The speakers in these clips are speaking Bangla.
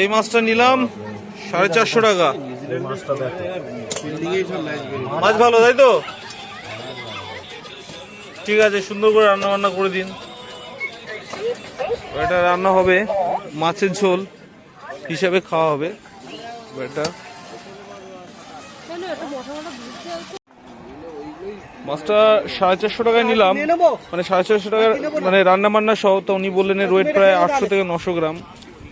এই মাছটা নিলাম সাড়ে চারশো টাকা। মাছ ভালো তাই তো? ঠিক আছে সুন্দর করে রান্না বান্না করে দিন। এটা রান্না হবে মাছের ঝোল হিসাবে খাওয়া হবে। এটা। মাছটা সাড়ে চারশো টাকায় নিলাম। মানে সাড়ে চারশো টাকার মানে রান্না বান্না সহ তো উনি বললেন এর ওয়েট প্রায় আটশো থেকে নশো গ্রাম।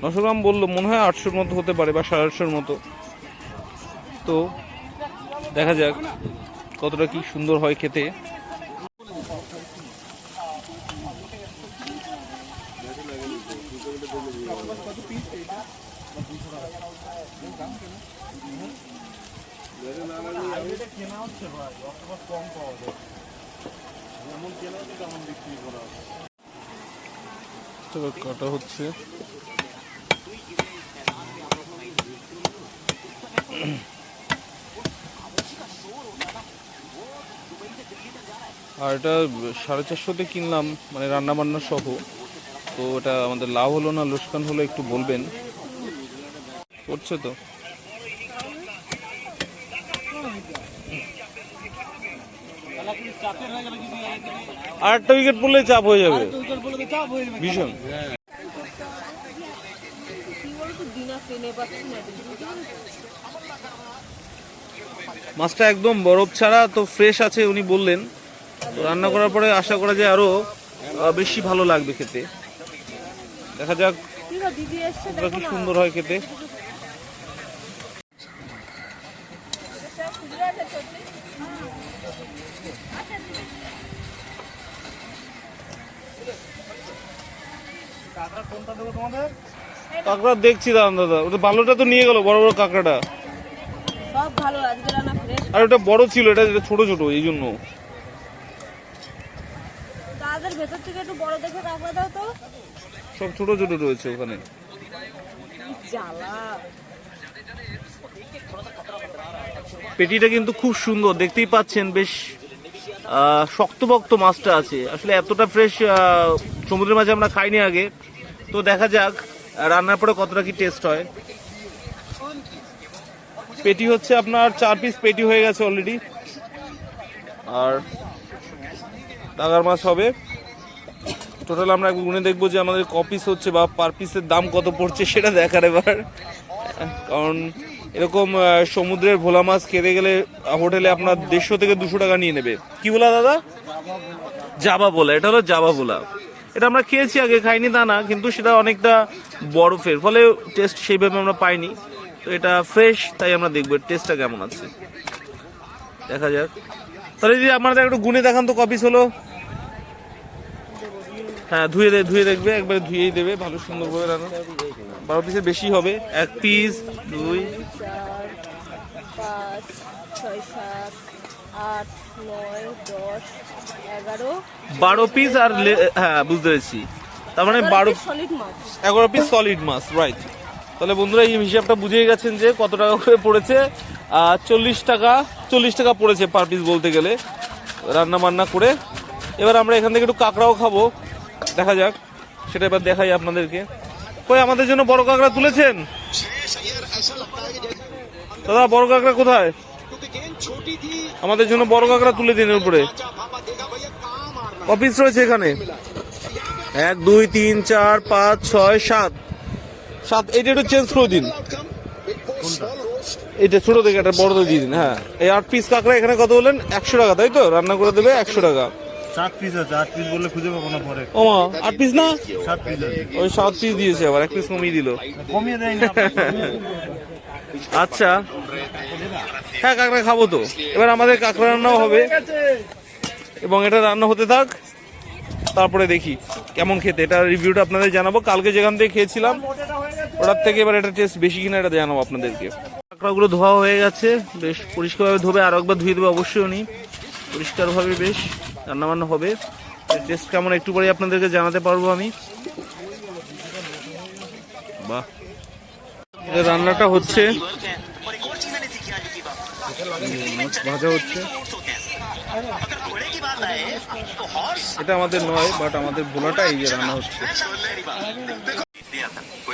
নশো গ্রাম বলল, মনে হয় আটশোর মতো হতে পারে বা সাড়ে আটশোর মতো। তো দেখা যাক কতটা কি সুন্দর হয় খেতে। কাটা হচ্ছে। আর এটা সাড়ে চারশোতে কিনলাম মানে রান্না বান্না সহ। তো এটা আমাদের লাভ হলো না, লোকসান হলো একটু বলবেন। করছে তো। আর একটা উইকেট পড়লে চাপ হয়ে যাবে। ভীষণ। মাছটা একদম বরফ ছাড়া, তো ফ্রেশ আছে উনি বললেন। তো রান্না করার পরে আশা করা যায় আরও বেশি ভালো লাগবে খেতে। দেখা যাক কি সুন্দর হয় খেতে। কাঁকড়া দেখছি দাদা দাদা। ওটা ভালোটা তো নিয়ে গেল, বড় বড় কাঁকড়াটা। সব ভালো, আজকে আর ওটা বড় ছিল এটা যেটা ছোট ছোট এই জন্য। তাদের ভেতর থেকে একটু বড় দেখে কাঁকড়া দাও তো। সব ছোট ছোট রয়েছে ওখানে। পেটিটা কিন্তু খুব সুন্দর দেখতেই পাচ্ছেন বেশ শক্তপোক্ত মাছটা আছে। আসলে এতটা ফ্রেশ সমুদ্রের মাঝে আমরা খাইনি আগে। তো দেখা যাক রান্নার পরে কতটা কি টেস্ট হয়। পেটি হচ্ছে আপনার চার পিস পেটি হয়ে গেছে অলরেডি আর টাকার মাছ হবে। টোটাল আমরা গুনে দেখব যে আমাদের ক পিস হচ্ছে বা পার পিসের দাম কত পড়ছে সেটা দেখার এবার। কারণ এরকম সমুদ্রের ভোলা মাছ খেতে গেলে হোটেলে আপনার দেড়শো থেকে দুশো টাকা নিয়ে নেবে। কি বলা দাদা? জাবা বলা এটা হলো জাবা বলা এটা আমরা খেয়েছি আগে, খাইনি তা না, কিন্তু সেটা অনেকটা বরফের। ফলে টেস্ট সেইভাবে আমরা পাইনি। তো এটা ফ্রেশ তাই আমরা দেখব টেস্টটা কেমন আছে। দেখা যাক। তাহলে যদি আপনাদের একটু গুনে দেখান তো কপিস হলো। হ্যাঁ ধুয়ে দে ধুয়ে দেখবে একবারে ধুয়েই দেবে ভালো সুন্দর করে রান্না। বারো পিসের বেশি হবে। এক পিস দুই বারো পিস আর হ্যাঁ বুঝতে পেরেছি। তার মানে বারো এগারো পিস সলিড মাছ। রাইট তাহলে বন্ধুরা, এই হিসাবটা বুঝিয়ে গেছেন যে কত টাকা করে পড়েছে। চল্লিশ টাকা চল্লিশ টাকা পড়েছে পার পিস বলতে গেলে রান্না বান্না করে। এবার আমরা এখান থেকে একটু কাঁকড়াও খাব। দেখা যাক, সেটা এবার দেখাই আপনাদেরকে। কই, আমাদের জন্য বড় কাঁকড়া তুলেছেন? দাদা, বড় কাঁকড়া কোথায়? আমাদের জন্য বড় কাঁকড়া তুলে দিন উপরে। অফিস রয়েছে এখানে। এক, দুই, তিন, চার, পাঁচ, ছয়, সাত। সাত এইটা একটু চেঞ্জ করে দিন। এইটা ছোট থেকে একটা বড় দিয়ে দিন হ্যাঁ। এই আট পিস কাঁকড়া এখানে কত বললেন? একশো টাকা তাই তো? রান্না করে দেবে একশো টাকা। সাত পিস আছে আট পিস বললে খুঁজে পাবো না পরে। ওমা আট পিস না? সাত পিস ওই সাত পিস দিয়েছে আবার এক পিস কমিয়ে দিল। কমিয়ে আচ্ছা। হ্যাঁ কাঁকড়া খাব তো। এবার আমাদের কাঁকড়া রান্নাও হবে। এবং এটা রান্না হতে থাক। তারপরে দেখি কেমন খেতে। এটা রিভিউটা আপনাদের জানাব। কালকে যেখান থেকে খেয়েছিলাম ওটার থেকে এবার এটা টেস্ট বেশি কিনা এটা জানাব আপনাদেরকে। কাঁকড়াগুলো ধোয়া হয়ে গেছে, বেশ পরিষ্কারভাবে ধোবে, আর একবার ধুয়ে দেবে অবশ্যই উনি। পরিষ্কারভাবে বেশ রান্নাবান্না হবে। টেস্ট কেমন একটু পরে আপনাদেরকে জানাতে পারব আমি। বাহ। রান্নাটা হচ্ছে। ভাজা হচ্ছে। এটা আমাদের নয় বাট আমাদের ভোলাটা এই যে রান্না হচ্ছে।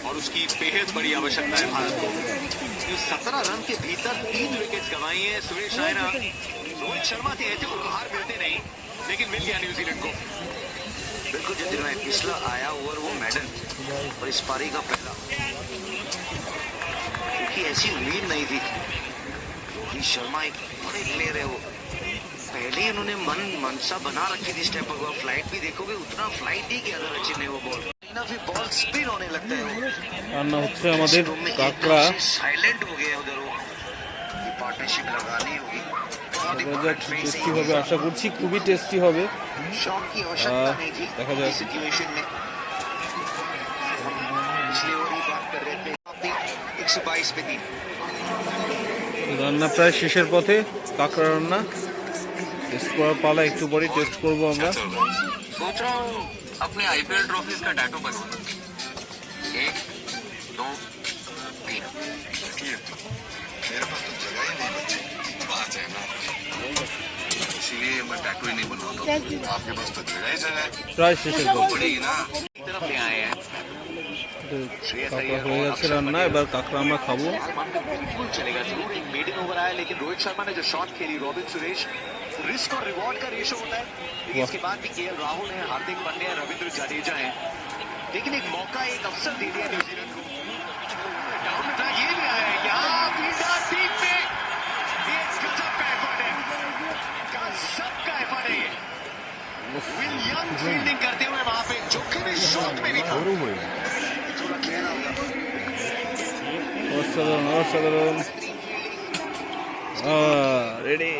और उसकी बेहद बड़ी आवश्यकता है भारत को। सत्रह रन के भीतर तीन विकेट गंवाई है, सुरेश रायना, रोहित शर्मा थे, ऐसे उपहार मिलते नहीं, लेकिन मिल गया न्यूजीलैंड को। बिल्कुल जितिन भाई पिछला आया ओवर वो मेडल, और इस पारी का पहला। क्योंकि ऐसी उम्मीद नहीं थी रोहित शर्मा एक बड़े प्लेयर है वो। पहले ही उन्होंने मन, मनसा बना रखी थी स्टेप अगर फ़्लाइट भी देखोगे, उतना फ़्लाइट ही किया था रचिन ने वो बॉल রান্না হচ্ছে আমাদের কাঁকড়া টেস্টি হবে আশা করছি খুবই টেস্টি হবে দেখা যাক রান্না প্রায় শেষের পথে কাঁকড়া রান্না টেস্ট করার পালা একটু পরে টেস্ট করব আমরা अपने आईपीएल ट्रॉफी का डाटो बस एक दो तीन। मेरे पास तो जगह ही नहीं बची। है ना। मैं ही नहीं बनवाता। आपके पास तो जगह ही जगह तो पड़ेगी ना। तरफ़ ले आए हैं। काकरा में खाबो बिल्कुल चलेगा ज़रूर। एक बेटिंग ओवर आया लेकिन रोहित शर्मा ने जो शॉट खेली रॉबिन सुरेश रिस्क और रिवॉर्ड का रेशो होता है लेकिन इसके बाद भी केएल राहुल है हार्दिक पांड्या रविंद्र जडेजा है लेकिन एक मौका एक अवसर दे दिया न्यूजीलैंड को डाउन में था, ये भी आया यहाँ पीटा टीम में ये गजब का एफर्ट है गजब का एफर्ट है ये विल यंग फील्डिंग करते हुए वहां पे जोखिम शॉट में भी था थोड़ा कहना होगा অসাধারণ অসাধারণ রেডি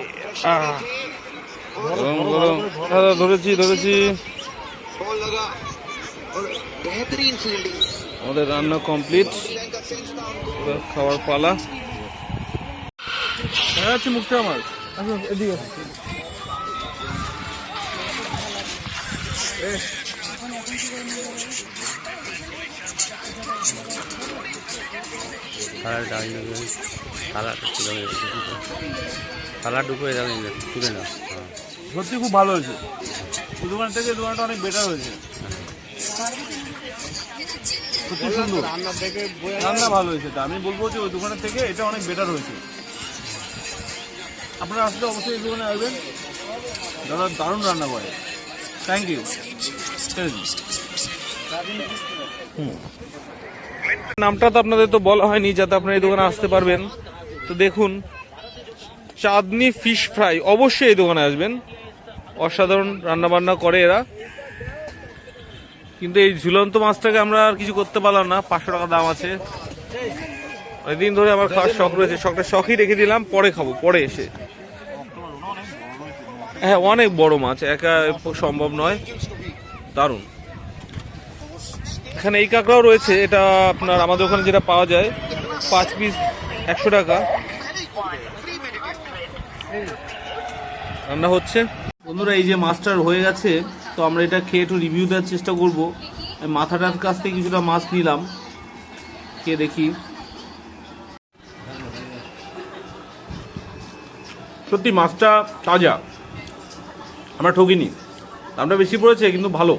গরম গরম। দাদা ধরেছি ধরেছি। আমাদের রান্না কমপ্লিট খাওয়ার পালা। হ্যাঁ, আছে মুখটা আমার। এদিকে কালার ডাল কালার কালার ঢুকে যাবে তুলে না সত্যি খুব ভালো হয়েছে। দোকান থেকে দোকানটা অনেক বেটার হয়েছে। সত্যি সুন্দর। রান্না ভালো হয়েছে। তা আমি বলব যে ওই দোকানের থেকে এটা অনেক বেটার হয়েছে। আপনারা আসলে অবশ্যই এই দোকানে আসবেন। দাদা দারুণ রান্না করে। থ্যাংক ইউ নামটা তো আপনাদের তো বলা হয়নি যাতে আপনারা এই দোকানে আসতে পারবেন। তো দেখুন চাঁদনি ফিশ ফ্রাই অবশ্যই এই দোকানে আসবেন। অসাধারণ রান্না বান্না করে এরা। কিন্তু এই ঝুলন্ত মাছটাকে আমরা আর কিছু করতে পারলাম না, পাঁচশো টাকা দাম আছে। অনেকদিন ধরে আমার খাওয়ার শখ রয়েছে, শখটা শখই রেখে দিলাম, পরে খাব, পরে এসে। হ্যাঁ অনেক বড় মাছ, একা সম্ভব নয়। দারুণ। এখানে এই কাঁকড়াও রয়েছে, এটা আপনার আমাদের ওখানে যেটা পাওয়া যায়, পাঁচ পিস একশো টাকা। রান্না হচ্ছে। বন্ধুরা, এই যে মাছটার হয়ে গেছে, তো আমরা এটা খেয়ে একটু রিভিউ দেওয়ার চেষ্টা করব। মাথাটার কাছ থেকে কিছুটা মাছ নিলাম, খেয়ে দেখি। সত্যি মাছটা তাজা, আমরা ঠকিনি। দামটা বেশি পড়েছে, কিন্তু ভালো।